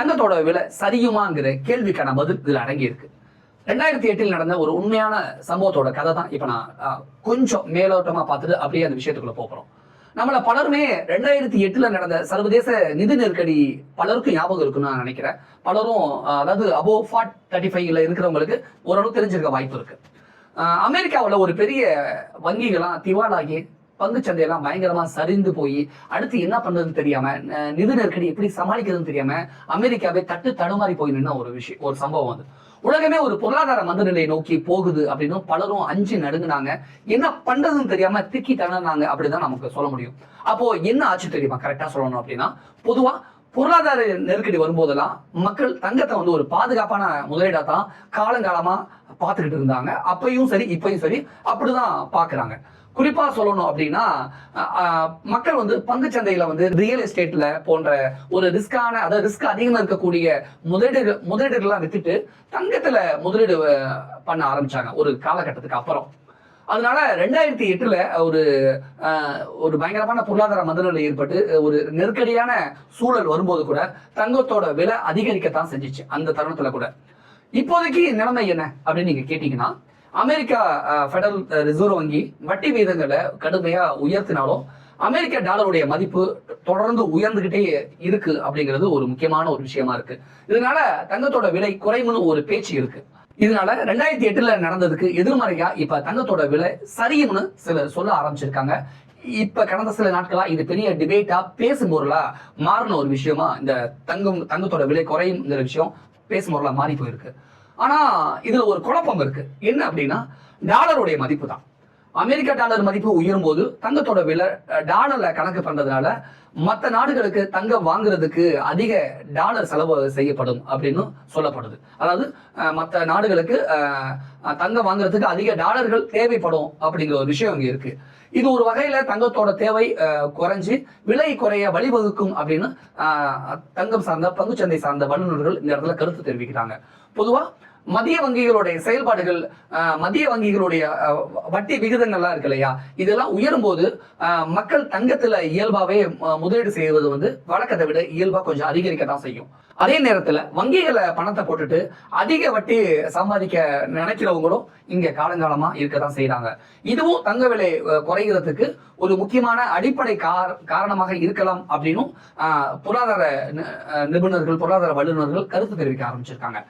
தங்கத்தோட விலை சரியுமாங்கிற கேள்விக்கான பதில் இதில் அடங்கியிருக்கு. ரெண்டாயிரத்தி எட்டில் நடந்த ஒரு உண்மையான சம்பவத்தோட கதை தான் இப்போ நான் கொஞ்சம் மேலோட்டமாக பார்த்துட்டு அப்படியே அந்த விஷயத்துக்குள்ள போகிறோம் நம்மள பலருமே ரெண்டாயிரத்தி எட்டுல நடந்த சர்வதேச நிதி நெருக்கடி பலருக்கும் ஞாபகம் இருக்குன்னு நான் நினைக்கிறேன். பலரும் அதாவது அபோ ஃபார்ட் தேர்ட்டி ஃபைவ்ல இருக்கிறவங்களுக்கு ஓரளவு தெரிஞ்சிருக்க வாய்ப்பு இருக்கு. அமெரிக்காவில் ஒரு பெரிய வங்கிகளாம் திவாலாகி பங்கு சந்தையெல்லாம் பயங்கரமா சரிந்து போய் அடுத்து என்ன பண்றதுன்னு தெரியாம நிதி நெருக்கடி எப்படி சமாளிக்கிறதுன்னு தெரியாம அமெரிக்காவே தட்டு தடுமாறி போய் நின்ன ஒரு விஷயம் ஒரு சம்பவம் அது. உலகமே ஒரு பொருளாதார மந்தநிலையை நோக்கி போகுது அப்படின்னு பலரும் அஞ்சு நடுங்குனாங்க. என்ன பண்றதுன்னு தெரியாம திக்கி தணனாங்க அப்படிதான் நமக்கு சொல்ல முடியும். அப்போ என்ன ஆச்சு தெரியுமா? கரெக்டா சொல்லணும் அப்படின்னா பொதுவா பொருளாதார நெருக்கடி வரும்போதெல்லாம் மக்கள் தங்கத்தை வந்து ஒரு பாதுகாப்பான முதலீடா தான் காலங்காலமா பார்த்துக்கிட்டு இருந்தாங்க. அப்பையும் சரி இப்பையும் சரி அப்படிதான் பாக்குறாங்க குறிப்பா சொல்லணும் அப்படின்னா மக்கள் வந்து பங்கு சந்தையில வந்து ரியல் எஸ்டேட்ல போன்ற ஒரு ரிஸ்கான அதாவது ரிஸ்க் அதிகமா இருக்கக்கூடிய முதலீடு முதலீடுகள்லாம் வித்துட்டு தங்கத்துல முதலீடு பண்ண ஆரம்பிச்சாங்க ஒரு காலகட்டத்துக்கு அப்புறம். அதனால ரெண்டாயிரத்தி எட்டுல ஒரு ஒரு பயங்கரமான பொருளாதார மந்தநிலை ஏற்பட்டு ஒரு நெருக்கடியான சூழல் வரும்போது கூட தங்கத்தோட விலை அதிகரிக்கத்தான் செஞ்சுச்சு அந்த தருணத்துல கூட. இப்போதைக்கு நிலைமை என்ன அப்படின்னு நீங்க கேட்டீங்கன்னா அமெரிக்கா ஃபெடரல் ரிசர்வ் வங்கி வட்டி வீதங்களை கடுமையா உயர்த்தினாலும் அமெரிக்க டாலருடைய மதிப்பு தொடர்ந்து உயர்ந்துகிட்டே இருக்கு அப்படிங்கிறது ஒரு முக்கியமான ஒரு விஷயமா இருக்கு. இதனால தங்கத்தோட விலை குறைவுன்னு ஒரு பேச்சு இருக்கு. இதனால ரெண்டாயிரத்தி எட்டுல நடந்ததுக்கு எதிர்மறையா இப்ப தங்கத்தோட விலை சரியும்னு சிலர் சொல்ல ஆரம்பிச்சிருக்காங்க. இப்ப கடந்த சில நாட்களா இது பெரிய டிபேட்டா பேசும் பொருளா மாறின ஒரு விஷயமா இந்த தங்கம் தங்கத்தோட விலை குறையும்ங்கிற விஷயம் பேசும் பொருளா மாறி போயிருக்கு. ஆனா இதுல ஒரு குழப்பம் இருக்கு. என்ன அப்படின்னா டாலருடைய மதிப்பு தான். அமெரிக்க டாலர் மதிப்பு உயரும் போது தங்கத்தோட விலை டாலர்ல கணக்கு பண்றதுனால மற்ற நாடுகளுக்கு தங்கம் வாங்குறதுக்கு அதிக டாலர் செலவு செய்யப்படும் அப்படின்னு சொல்லப்படுது. அதாவது மற்ற நாடுகளுக்கு தங்கம் வாங்குறதுக்கு அதிக டாலர்கள் தேவைப்படும் அப்படிங்கிற ஒரு விஷயம் இங்க இருக்கு. இது ஒரு வகையில தங்கத்தோட தேவை அஹ், குறைஞ்சு விலை குறைய வழிவகுக்கும் அப்படின்னு தங்கம் சார்ந்த பங்குச்சந்தை சார்ந்த வல்லுநர்கள் இந்த இடத்துல கருத்து தெரிவிக்கிறாங்க. பொதுவா மதிய வங்கிகளுடைய செயல்பாடுகள் அஹ், மத்திய வங்கிகளுடைய வட்டி விகிதங்கள்லாம் இருக்கு இல்லையா? இதெல்லாம் உயரும் போது மக்கள் தங்கத்துல இயல்பாவே முதலீடு செய்வது வந்து வழக்கத்தை விட இயல்பா கொஞ்சம் அதிகரிக்க தான் செய்யும். அதே நேரத்துல வங்கிகளை பணத்தை போட்டுட்டு அதிக வட்டி சம்பாதிக்க நினைக்கிறவங்களும் இங்க காலங்காலமா இருக்க தான் செய்யறாங்க இதுவும் தங்க விலை குறைகிறதுக்கு ஒரு முக்கியமான அடிப்படை கார காரணமாக இருக்கலாம் அப்படின்னும் பொருளாதார நி- அஹ், நிபுணர்கள் பொருளாதார வல்லுநர்கள் கருத்து தெரிவிக்க ஆரம்பிச்சிருக்காங்க.